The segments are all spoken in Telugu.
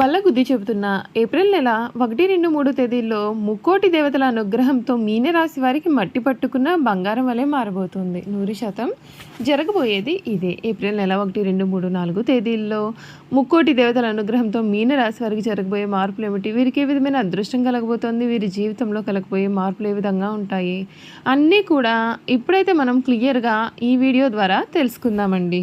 వల్ల గుద్ది చెబుతున్న ఏప్రిల్ నెల ఒకటి రెండు మూడు తేదీల్లో ముక్కోటి దేవతల అనుగ్రహంతో మీనరాశి వారికి మట్టి పట్టుకున్న బంగారం వలె మారబోతుంది. నూరు శాతం జరగబోయేది ఇదే. ఏప్రిల్ నెల ఒకటి రెండు మూడు నాలుగు తేదీల్లో ముక్కోటి దేవతల అనుగ్రహంతో మీనరాశి వారికి జరగబోయే మార్పులు ఏమిటి? వీరికి ఏ విధమైన అదృష్టం కలగబోతోంది? వీరి జీవితంలో కలగబోయే మార్పులు ఏ విధంగా ఉంటాయి? అన్నీ కూడా ఇప్పుడైతే మనం క్లియర్గా ఈ వీడియో ద్వారా తెలుసుకుందామండి.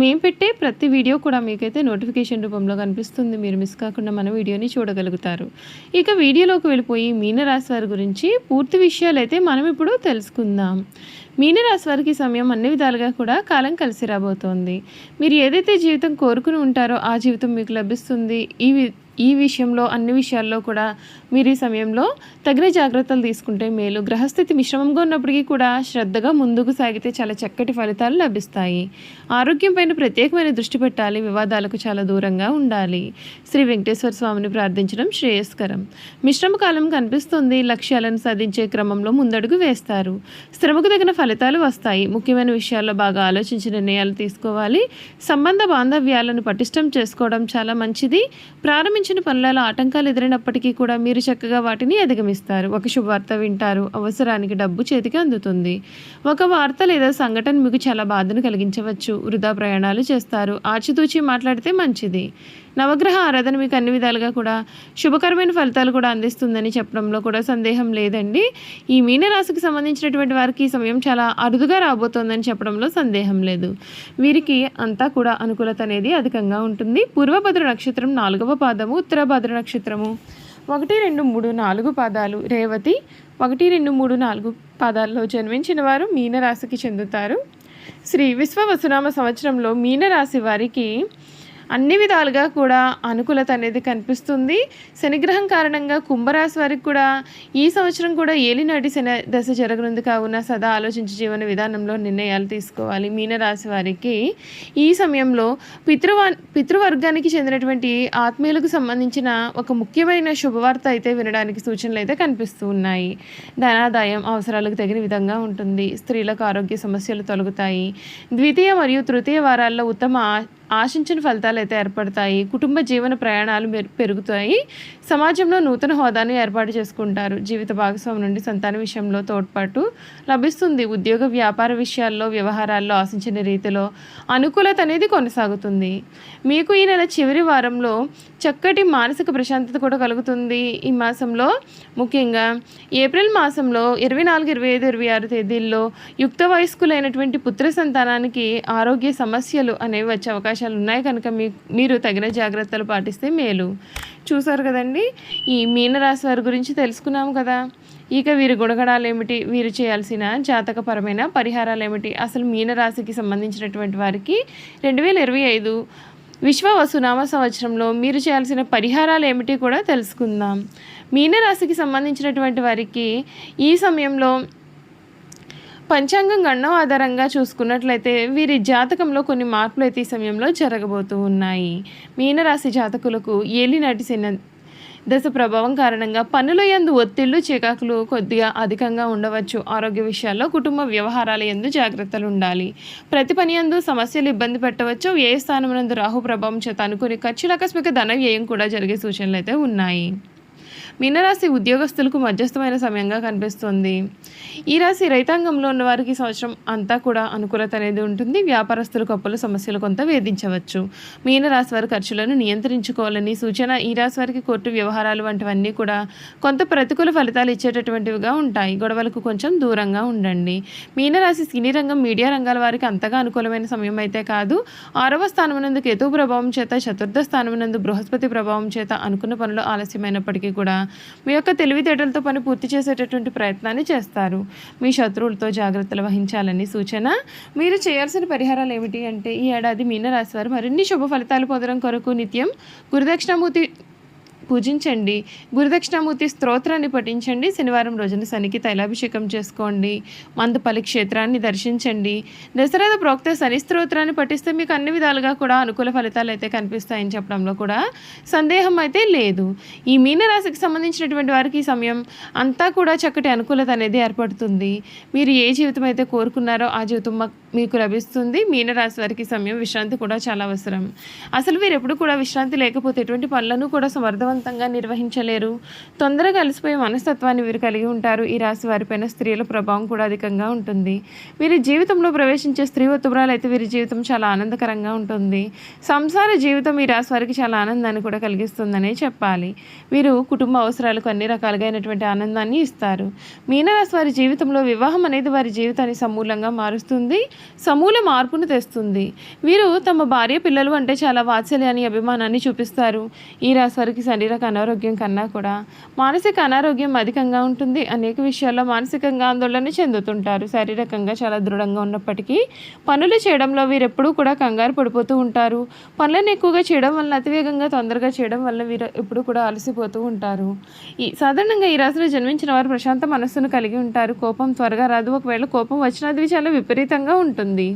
మేము పెట్టే ప్రతి వీడియో కూడా మీకైతే నోటిఫికేషన్ రూపంలో కనిపిస్తుంది. మీరు మిస్ కాకుండా మన వీడియోని చూడగలుగుతారు. ఇక వీడియోలోకి వెళ్ళిపోయి మీనరాశి వారి గురించి పూర్తి విషయాలు అయితే మనం ఇప్పుడు తెలుసుకుందాం. మీనరాశి వారికి సమయం అన్ని విధాలుగా కూడా కాలం కలిసి రాబోతోంది. మీరు ఏదైతే జీవితం కోరుకుని ఉంటారో ఆ జీవితం మీకు లభిస్తుంది. ఈ ఈ విషయంలో అన్ని విషయాల్లో కూడా మీరు ఈ సమయంలో తగిన జాగ్రత్తలు తీసుకుంటే మేలు. గ్రహస్థితి మిశ్రమంగా ఉన్నప్పటికీ కూడా శ్రద్ధగా ముందుకు సాగితే చాలా చక్కటి ఫలితాలు లభిస్తాయి. ఆరోగ్యం పైన ప్రత్యేకమైన దృష్టి పెట్టాలి. వివాదాలకు చాలా దూరంగా ఉండాలి. శ్రీ వెంకటేశ్వర స్వామిని ప్రార్థించడం శ్రేయస్కరం. మిశ్రమ కాలం కనిపిస్తుంది. లక్ష్యాలను సాధించే క్రమంలో ముందడుగు వేస్తారు. శ్రమకు తగిన ఫలితాలు వస్తాయి. ముఖ్యమైన విషయాల్లో బాగా ఆలోచించి నిర్ణయాలు తీసుకోవాలి. సంబంధ బాంధవ్యాలను పటిష్టం చేసుకోవడం చాలా మంచిది. ప్రారంభించిన పనులలో ఆటంకాలు ఎదురైనప్పటికీ కూడా మీరు చక్కగా వాటిని అధిగమిస్తారు. ఒక శుభవార్త వింటారు. అవసరానికి డబ్బు చేతికి అందుతుంది. ఒక వార్త లేదా సంఘటన మీకు చాలా బాధను కలిగించవచ్చు. వృధా ప్రయాణాలు చేస్తారు. ఆచితూచి మాట్లాడితే మంచిది. నవగ్రహ ఆరాధన మీకు అన్ని విధాలుగా కూడా శుభకరమైన ఫలితాలు కూడా అందిస్తుందని చెప్పడంలో కూడా సందేహం లేదండి. ఈ మీనరాశికి సంబంధించినటువంటి వారికి ఈ సమయం చాలా అరుదుగా రాబోతోందని చెప్పడంలో సందేహం లేదు. వీరికి అంతా కూడా అనుకూలత అనేది అధికంగా ఉంటుంది. పూర్వభద్ర నక్షత్రం నాలుగవ పాదము ఉత్తరభద్ర నక్షత్రము ఒకటి రెండు మూడు నాలుగు పాదాలు. రేవతి ఒకటి రెండు మూడు నాలుగు పాదాల్లో జన్మించిన వారు మీనరాశికి చెందుతారు. శ్రీ విశ్వ వసునామ సంవత్సరంలో మీనరాశి వారికి అన్ని విధాలుగా కూడా అనుకూలత అనేది కనిపిస్తుంది. శనిగ్రహం కారణంగా కుంభరాశి వారికి కూడా ఈ సంవత్సరం కూడా ఏలినాటి శని దశ జరగనుంది కావున సదా ఆలోచించి జీవన విధానంలో నిర్ణయాలు తీసుకోవాలి. మీనరాశి వారికి ఈ సమయంలో పితృవా పితృవర్గానికి చెందినటువంటి ఆత్మీయులకు సంబంధించిన ఒక ముఖ్యమైన శుభవార్త అయితే వినడానికి సూచనలు అయితే కనిపిస్తూ ఉన్నాయి. ధనాదాయం అవసరాలకు తగిన విధంగా ఉంటుంది. స్త్రీలకు ఆరోగ్య సమస్యలు తొలగుతాయి. ద్వితీయ మరియు తృతీయ వారాల్లో ఉత్తమ ఆశించిన ఫలితాలు అయితే ఏర్పడతాయి. కుటుంబ జీవన ప్రయాణాలు పెరుగుతాయి. సమాజంలో నూతన హోదాను ఏర్పాటు చేసుకుంటారు. జీవిత భాగస్వామి నుండి సంతాన విషయంలో తోడ్పాటు లభిస్తుంది. ఉద్యోగ వ్యాపార విషయాల్లో వ్యవహారాల్లో ఆశించిన రీతిలో అనుకూలత అనేది కొనసాగుతుంది. మీకు ఈ నెల చివరి వారంలో చక్కటి మానసిక ప్రశాంతత కూడా కలుగుతుంది. ఈ మాసంలో ముఖ్యంగా ఏప్రిల్ మాసంలో ఇరవై నాలుగు ఇరవై ఐదు ఇరవై ఆరు తేదీల్లో యుక్త వయస్కులైనటువంటి పుత్ర సంతానానికి ఆరోగ్య సమస్యలు అనేవి వచ్చే అవకాశం అవకాశాలు ఉన్నాయి కనుక మీ మీరు తగిన జాగ్రత్తలు పాటిస్తే మేలు. చూసారు కదండి? ఈ మీనరాశి వారి గురించి తెలుసుకున్నాము కదా. ఇక వీరి గుణగణాలు ఏమిటి వీరు చేయాల్సిన జాతకపరమైన పరిహారాలు ఏమిటి అసలు మీనరాశికి సంబంధించినటువంటి వారికి రెండు వేల ఇరవై ఐదు విశ్వ వసునామ సంవత్సరంలో మీరు చేయాల్సిన పరిహారాలు ఏమిటి కూడా తెలుసుకుందాం. మీనరాశికి సంబంధించినటువంటి వారికి ఈ సమయంలో పంచాంగం గణం ఆధారంగా చూసుకున్నట్లయితే వీరి జాతకంలో కొన్ని మార్పులు అయితే ఈ సమయంలో జరగబోతూ ఉన్నాయి. మీనరాశి జాతకులకు ఏలినాటి నటిసిన దశ ప్రభావం కారణంగా పనుల యందు ఒత్తిళ్ళు చికాకులు కొద్దిగా అధికంగా ఉండవచ్చు. ఆరోగ్య విషయాల్లో కుటుంబ వ్యవహారాల యందు జాగ్రత్తలు ఉండాలి. ప్రతి పని యందు సమస్యలు ఇబ్బంది పెట్టవచ్చు. ఏ స్థానమునందు రాహు ప్రభావం చేత అనుకుని ఖర్చులు ఆకస్మిక ధన వ్యయం కూడా జరిగే సూచనలు అయితే ఉన్నాయి. మీనరాశి ఉద్యోగస్తులకు మధ్యస్థమైన సమయంగా కనిపిస్తుంది. ఈ రాశి రైతాంగంలో ఉన్న వారికి సంవత్సరం అంతా కూడా అనుకూలత అనేది ఉంటుంది. వ్యాపారస్తులకు అప్పుల సమస్యలు కొంత వేధించవచ్చు. మీనరాశి వారి ఖర్చులను నియంత్రించుకోవాలని సూచన ఈ రాశి వారికి కోర్టు వ్యవహారాలు వంటివన్నీ కూడా కొంత ప్రతికూల ఫలితాలు ఇచ్చేటటువంటివిగా ఉంటాయి. గొడవలకు కొంచెం దూరంగా ఉండండి. మీనరాశి సినీ రంగం మీడియా రంగాల వారికి అంతగా అనుకూలమైన సమయం అయితే కాదు. ఆరవ స్థానమునందు కేతు ప్రభావం చేత చతుర్థ స్థానమునందు బృహస్పతి ప్రభావం చేత అనుకున్న పనులు ఆలస్యమైనప్పటికీ కూడా మీ యొక్క తెలివితేటలతో పని పూర్తి చేసేటటువంటి ప్రయత్నాన్ని చేస్తారు. మీ శత్రువులతో జాగ్రత్తలు వహించాలని సూచన. మీరు చేయాల్సిన పరిహారాలు ఏమిటి అంటే ఈ ఏడాది మీనరాశి వారు మరిన్ని శుభ ఫలితాలు పొందడం కొరకు నిత్యం గురుదక్షిణామూర్తి పూజించండి. గురుదక్షిణామూర్తి స్తోత్రాన్ని పఠించండి. శనివారం రోజున శనికి తైలాభిషేకం చేసుకోండి. మందపల్లి క్షేత్రాన్ని దర్శించండి. దసరా ప్రోక్త శని స్తోత్రాన్ని పఠిస్తే మీకు అన్ని విధాలుగా కూడా అనుకూల ఫలితాలు అయితే కనిపిస్తాయని చెప్పడంలో కూడా సందేహం అయితే లేదు. ఈ మీనరాశికి సంబంధించినటువంటి వారికి ఈ సమయం అంతా కూడా చక్కటి అనుకూలత అనేది ఏర్పడుతుంది. మీరు ఏ జీవితం అయితే కోరుకున్నారో ఆ జీవితం మీకు లభిస్తుంది. మీనరాశి వారికి సమయం విశ్రాంతి కూడా చాలా అవసరం. అసలు వీరు ఎప్పుడు కూడా విశ్రాంతి లేకపోతే ఎటువంటి పనులను కూడా సమర్థవంతంగా నిర్వహించలేరు. తొందరగా అలసిపోయే మనస్తత్వాన్ని వీరు కలిగి ఉంటారు. ఈ రాశి వారిపైన స్త్రీల ప్రభావం కూడా అధికంగా ఉంటుంది. వీరి జీవితంలో ప్రవేశించే స్త్రీ ఉత్తమరాలు అయితే వీరి జీవితం చాలా ఆనందకరంగా ఉంటుంది. సంసార జీవితం ఈ రాశి వారికి చాలా ఆనందాన్ని కూడా కలిగిస్తుందనే చెప్పాలి. వీరు కుటుంబ అవసరాలకు అన్ని రకాలుగా అయినటువంటి ఆనందాన్ని ఇస్తారు. మీనరాశి వారి జీవితంలో వివాహం అనేది వారి జీవితాన్ని సమూలంగా మారుస్తుంది సమూల మార్పును తెస్తుంది. వీరు తమ భార్య పిల్లలు అంటే చాలా వాత్సల్యాన్ని అభిమానాన్ని చూపిస్తారు. ఈ రాశి వారికి శారీరక అనారోగ్యం కన్నా కూడా మానసిక అనారోగ్యం అధికంగా ఉంటుంది. అనేక విషయాల్లో మానసికంగా ఆందోళన చెందుతుంటారు. శారీరకంగా చాలా దృఢంగా ఉన్నప్పటికీ పనులు చేయడంలో వీరు ఎప్పుడూ కూడా కంగారు పడిపోతూ ఉంటారు. పనులను ఎక్కువగా చేయడం వల్ల అతివేగంగా తొందరగా చేయడం వల్ల వీరు ఎప్పుడు కూడా అలసిపోతూ ఉంటారు. ఈ సాధారణంగా ఈ రాశిలో జన్మించిన వారు ప్రశాంత మనస్సును కలిగి ఉంటారు. కోపం త్వరగా రాదు. ఒకవేళ కోపం వచ్చినా అది చాలా విపరీతంగా ఉంటుంది.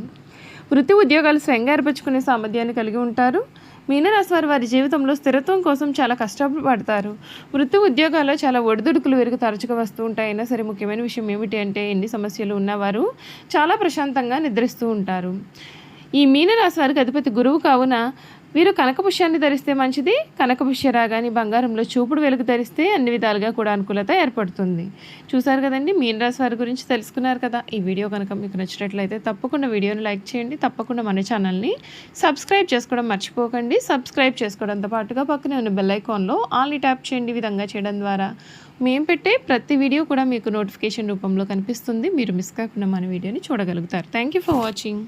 వృత్తి ఉద్యోగాలు స్వయంగా ఏర్పరచుకునే సామర్థ్యాన్ని కలిగి ఉంటారు. మీనరాశి వారు వారి జీవితంలో స్థిరత్వం కోసం చాలా కష్టపడతారు. వృత్తి ఉద్యోగాల్లో చాలా ఒడిదుడుకులు వీరికి తరచుగా వస్తూ ఉంటాయి అయినా సరే ముఖ్యమైన విషయం ఏమిటి అంటే ఎన్ని సమస్యలు ఉన్నవారు చాలా ప్రశాంతంగా నిద్రిస్తూ ఉంటారు. ఈ మీనరాశి వారికి అధిపతి గురువు కావున వీరు కనకపుష్యాన్ని ధరిస్తే మంచిది కనకపుష్య రాగాని బంగారంలో చూపుడు వెలుగు ధరిస్తే అన్ని విధాలుగా కూడా అనుకూలత ఏర్పడుతుంది. చూసారు కదండి మీనరాశి వారి గురించి తెలుసుకున్నారు కదా. ఈ వీడియో కనుక మీకు నచ్చినట్లయితే తప్పకుండా వీడియోని లైక్ చేయండి తప్పకుండా మన ఛానల్ని సబ్స్క్రైబ్ చేసుకోవడం మర్చిపోకండి. సబ్స్క్రైబ్ చేసుకోవడంతో పాటుగా పక్కనే ఉన్న బెల్ ఐకాన్లో ఆల్ని ట్యాప్ చేయండి విధంగా చేయడం ద్వారా. మేము పెట్టే ప్రతి వీడియో కూడా మీకు నోటిఫికేషన్ రూపంలో కనిపిస్తుంది. మీరు మిస్ కాకుండా మన వీడియోని చూడగలుగుతారు. Thank you for watching.